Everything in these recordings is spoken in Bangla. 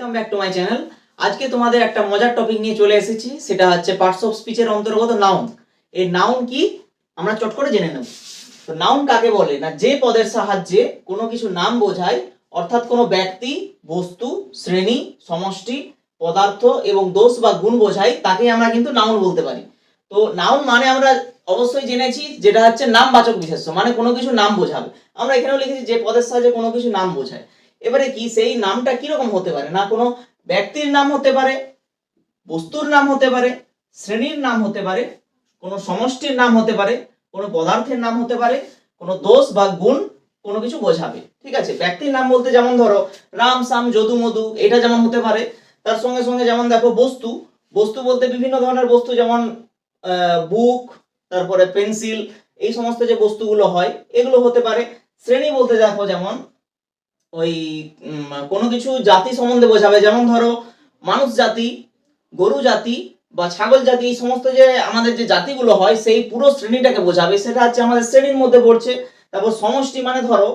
Welcome back to my channel আজকে তোমাদের একটা মজার টপিক নিয়ে চলে এসেছি, সেটা হচ্ছে পার্টস অফ স্পিচের অন্তর্গত নাউন এই নাউন কি? আমরা চট করে জেনে নেব। তো নাউন কাকে বলে? না, যে পদের সাহায্যে কোনো কিছু নাম বোঝায়, অর্থাৎ কোনো ব্যক্তি, বস্তু, শ্রেণি, সমষ্টি, পদার্থ এবং দোষ বা গুণ বোঝায় তাকে আমরা কিন্তু নাউন বলতে পারি। তো নাউন মানে আমরা অবশ্যই জেনেছি, যেটা হচ্ছে নামবাচক বিশেষ্য মানে কোনো কিছু নাম বোঝাবে। আমরা এখানেও লিখেছি যে পদের সাহায্যে কোনো কিছু নাম বোঝায়। এবারে কি সেই নামটা কীরকম হতে পারে? না কোনো ব্যক্তির নাম হতে পারে, বস্তুর নাম হতে পারে, শ্রেণির নাম হতে পারে, কোনো সমষ্টির নাম হতে পারে, কোনো পদার্থের নাম হতে পারে, কোনো দোষ বা গুণ কোনো কিছু বোঝাবে। ঠিক আছে? ব্যক্তির নাম বলতে যেমন ধরো, রাম, সাম, যদু, মধু, এটা যেমন হতে পারে, তার সঙ্গে সঙ্গে যেমন দেখো বস্তু বস্তু বলতে বিভিন্ন ধরনের বস্তু যেমন বুক, তারপরে পেন্সিল, এই সমস্ত যে বস্তুগুলো হয়, এগুলো হতে পারে। শ্রেণি বলতে দেখো যেমন ওই কোনো কিছু জাতি সম্বন্ধে বোঝাবে। যেমন ধরো, মানুষ জাতি, গরু জাতি বা ছাগল জাতি, এই সমস্ত যে আমাদের যে জাতিগুলো হয়, সেই পুরো শ্রেণীটাকে বোঝাবে। সেটা হচ্ছে আমাদের শ্রেণির মধ্যে পড়ছে। তারপর সমষ্টি মানে ধরো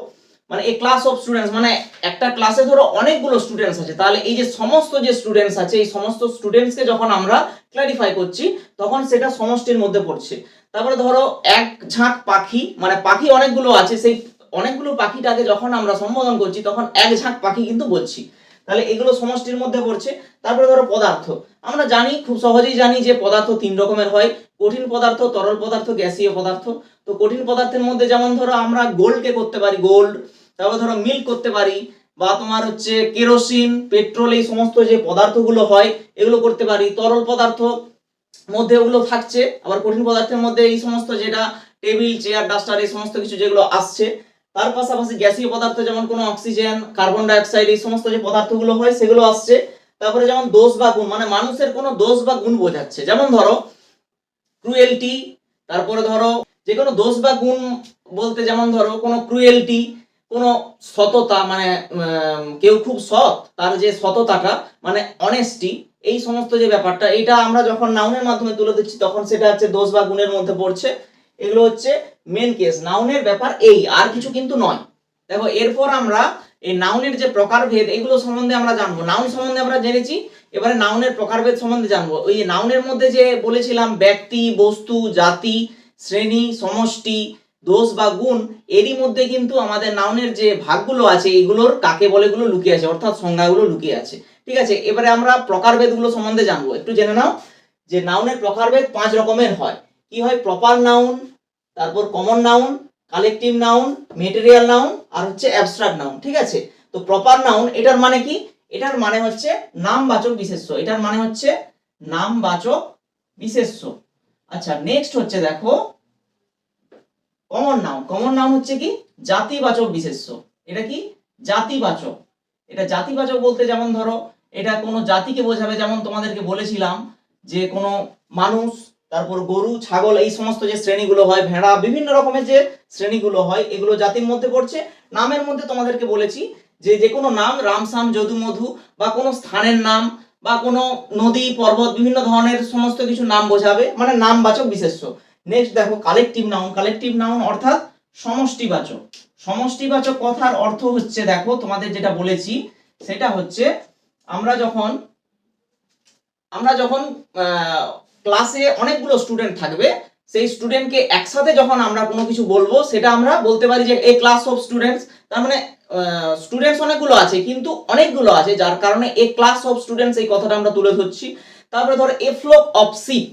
মানে এই ক্লাস অফ স্টুডেন্টস মানে একটা ক্লাসে ধরো অনেকগুলো স্টুডেন্টস আছে। তাহলে এই যে সমস্ত যে স্টুডেন্টস আছে, এই সমস্ত স্টুডেন্টসকে যখন আমরা ক্লারিফাই করছি, তখন সেটা সমষ্টির মধ্যে পড়ছে। তারপরে ধরো, এক ঝাঁক পাখি মানে পাখি অনেকগুলো আছে, সেই অনেকগুলো পাখিটাকে যখন আমরা সম্বোধন করছি, তখন এক ঝাঁক পাখি কিন্তু বলছি। তাহলে এগুলো সমষ্টির মধ্যে পড়ছে। তারপরে ধরো পদার্থ। আমরা জানি, খুব সহজেই জানি যে পদার্থ তিন রকমের হয়। কঠিন পদার্থ, তরল পদার্থ, গ্যাসীয় পদার্থ। তো কঠিন পদার্থের মধ্যে যেমন ধরো আমরা গোল্ডকে করতে পারি গোল্ড তারপর ধরো মিল্ক করতে পারি। বা তোমার হচ্ছে কেরোসিন, পেট্রোল এই সমস্ত যে পদার্থগুলো হয়, এগুলো করতে পারি। তরল পদার্থ মধ্যে ওগুলো থাকছে। আবার কঠিন পদার্থের মধ্যে এই সমস্ত যেটা টেবিল, চেয়ার, ডাস্টার এই সমস্ত কিছু যেগুলো আসছে তার পাশাপাশি গ্যাসীয় পদার্থ যেমন কোনো অক্সিজেন, কার্বন ডাইঅক্সাইড, এই সমস্ত যে পদার্থগুলো হয় সেগুলো আসছে। তারপরে যেমন দোষ বা গুণ মানে মানুষের কোনো দোষ বা গুণ বোঝাচ্ছে। যেমন ধরো ক্রুয়েলটি তারপরে ধরো, যে কোনো দোষ বা গুণ বলতে যেমন ধরো, কোনো ক্রুয়েলটি কোনো সততা মানে কেউ খুব সৎ, তার যে সততাটা মানে অনেস্টি এই সমস্ত যে ব্যাপারটা এটা আমরা যখন নাউনের মাধ্যমে তুলে দিচ্ছি তখন সেটা হচ্ছে দোষ বা গুণের মধ্যে পড়ছে। এগুলো হচ্ছে মেন কেস নাউনের ব্যাপার এই, আর কিছু কিন্তু নয়। দেখো, এরপর আমরা এই নাউনের যে প্রকারভেদ, এগুলো সম্বন্ধে আমরা জানব। নাউন সম্বন্ধে আমরা জেনেছি, এবারে নাউনের প্রকারভেদ সম্বন্ধে জানব। ওই নাউনের মধ্যে যে বলেছিলাম, ব্যক্তি, বস্তু, জাতি, শ্রেণি, সমষ্টি, দোষ বা গুণ, এরই মধ্যে কিন্তু আমাদের নাউনের যে ভাগগুলো আছে, এগুলোর কাকে বলে গুলো লুকিয়ে আছে, অর্থাৎ সংজ্ঞাগুলো লুকিয়ে আছে। ঠিক আছে? এবারে আমরা প্রকারভেদগুলো সম্বন্ধে জানব। একটু জেনে নাও যে নাউনের প্রকারভেদ পাঁচ রকমের হয়। কি হয়? প্রপার নাউন তারপর common noun collective noun material noun আর হচ্ছে অ্যাবস্ট্রাক্ট নাউন ঠিক আছে? তো প্রপার নাউন এটার মানে কি? এটার মানে হচ্ছে নামবাচক বিশেষ্য। এটার মানে হচ্ছে নামবাচক বিশেষ্য। আচ্ছা নেক্সট হচ্ছে দেখো কমন নাউন কমন নাউন হচ্ছে কি? জাতিবাচক বিশেষ্য। এটা কি? জাতিবাচক। এটা জাতিবাচক বলতে যেমন ধরো, এটা কোনো জাতিকে বোঝাবে, যেমন তোমাদেরকে বলেছিলাম যে কোনো মানুষ তারপর গরু, ছাগল, এই সমস্ত যে শ্রেণীগুলো হয়, ভেড়া, বিভিন্ন রকমের যে শ্রেণীগুলো হয়, এগুলো জাতির মধ্যে পড়ছে। নামের মধ্যে তোমাদেরকে বলেছি যে যে কোনো নাম রামসাম যদু মধু বা কোনো স্থানের নাম বা কোনো নদী, পর্বত, বিভিন্ন ধরনের সমস্ত কিছু নাম বোঝাবে। মানে নামবাচক, বিশেষ্য। নেক্সট দেখো কালেকটিভ নাউন কালেকটিভ নাউন অর্থাৎ সমষ্টিবাচক। সমষ্টিবাচক কথার অর্থ হচ্ছে, দেখো, তোমাদের যেটা বলেছি, সেটা হচ্ছে আমরা যখন আমরা যখন ক্লাসে অনেকগুলো স্টুডেন্ট থাকবে। সেই স্টুডেন্টকে একসাথে যখন আমরা কোনো কিছু বলব, সেটা আমরা বলতে পারি যে, এ ক্লাস অফ স্টুডেন্টস তার মানে স্টুডেন্টস অনেকগুলো আছে, কিন্তু অনেকগুলো আছে, যার কারণে এ ক্লাস অফ স্টুডেন্টস এই কথাটা আমরা তুলে ধরছি। তারপরে ধরো, এ ফ্লোক অফ শিপ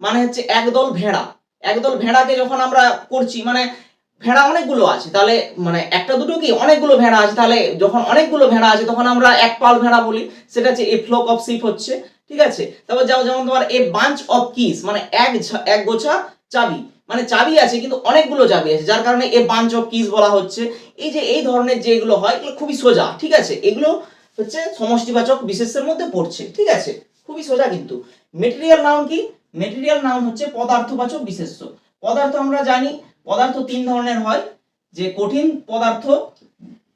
মানে হচ্ছে একদল ভেড়া। একদল ভেড়াকে যখন আমরা করছি মানে ভেড়া অনেকগুলো আছে, তাহলে মানে একটা দুটো কি, অনেকগুলো ভেড়া আছে, তাহলে যখন অনেকগুলো ভেড়া আছে, তখন আমরা এক পাল ভেড়া বলি, সেটা হচ্ছে এ ফ্লোক অফ শিপ হচ্ছে। ঠিক আছে? তারপর যেমন যেমন তোমার এ বাঞ্চ অফ কিস মানে এক এক গোছা চাবি। মানে চাবি আছে, কিন্তু অনেকগুলো চাবি আছে, যার কারণে এ বাঞ্চ অফ কিস বলা হচ্ছে। এই যে, এই ধরনের যেগুলো হয়, এগুলো খুবই সোজা, ঠিক আছে? এগুলো হচ্ছে সমষ্টিবাচক বিশেষের মধ্যে পড়ছে, ঠিক আছে? খুবই সোজা কিন্তু। মেটেরিয়াল নাউন কি? মেটেরিয়াল নাউন হচ্ছে পদার্থবাচক বিশেষ্য। পদার্থ আমরা জানি, পদার্থ তিন ধরনের হয়, যে কঠিন পদার্থ,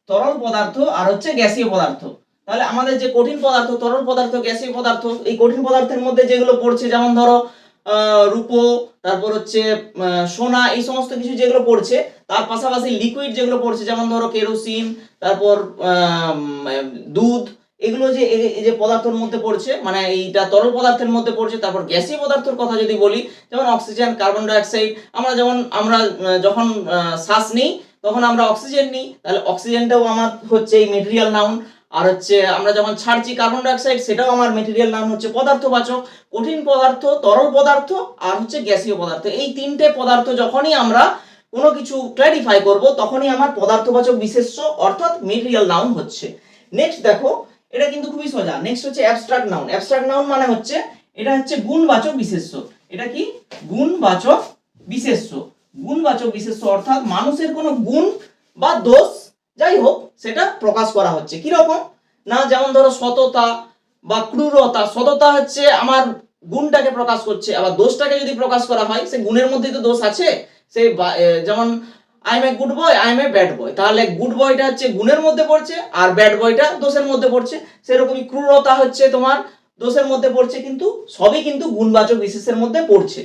তরল পদার্থ আর হচ্ছে গ্যাসীয় পদার্থ। তাহলে আমাদের যে কঠিন পদার্থ, তরল পদার্থ, গ্যাসীয় পদার্থ, এই কঠিন পদার্থের মধ্যে যেগুলো পড়ছে, যেমন ধরো রূপো, তারপর হচ্ছে সোনা, এই সমস্ত কিছু যেগুলো পড়ছে, তার পাশাপাশি লিকুইড যেগুলো পড়ছে, যেমন ধরো, কেরোসিন, তারপর দুধ, এগুলো যে এই- এই যে পদার্থের মধ্যে পড়ছে মানে এইটা তরল পদার্থের মধ্যে পড়ছে, তারপর গ্যাসীয় পদার্থের কথা যদি বলি, যেমন অক্সিজেন কার্বন ডাইঅক্সাইড আমরা যেমন, আমরা যখন শ্বাস নিই, তখন আমরা অক্সিজেন নিই, তাহলে অক্সিজেনটাও আমার হচ্ছে এই মেটেরিয়াল নাউন আর হচ্ছে আমরা যখন ছাড়ছি কার্বন ডাইঅক্সাইড সেটাও আমার মেটেরিয়াল নাম হচ্ছে পদার্থবাচক। কঠিন পদার্থ, তরল পদার্থ আর হচ্ছে গ্যাসীয় পদার্থ। এই তিনটে পদার্থ যখনই আমরা কোনো কিছু ক্ল্যারিফাই করব, তখনই আমার পদার্থবাচক বিশেষ্য অর্থাৎ মেটেরিয়াল নাউন হচ্ছে। নেক্সট দেখো, এটা কিন্তু খুবই সোজা। নেক্সট হচ্ছে অ্যাবস্ট্রাক্ট নাউন অ্যাবস্ট্রাক্ট নাউন মানে হচ্ছে, এটা হচ্ছে গুণবাচক বিশেষ্য। এটা কি? গুণবাচক বিশেষ্য। গুণবাচক বিশেষ্য অর্থাৎ মানুষের কোনো গুণ বা দোষ যাই হোক সেটা প্রকাশ করা হচ্ছে। কি রকম না, যেমন ধরো সততা বা ক্রূরতা। সততা হচ্ছে আমার গুণটাকে প্রকাশ করছে। আবার দোষটাকে যদি প্রকাশ করা হয় সে গুণের মধ্যে তো দোষ আছে। সে যেমন I am a good boy I am a bad boy তাহলে গুড বয়টা হচ্ছে গুণের মধ্যে পড়ছে, আর ব্যাড বয়টা দোষের মধ্যে পড়ছে। সেরকমই ক্রূরতা হচ্ছে তোমার দোষের মধ্যে পড়ছে, কিন্তু সবই কিন্তু গুণবাচক বিশেষের মধ্যে পড়ছে।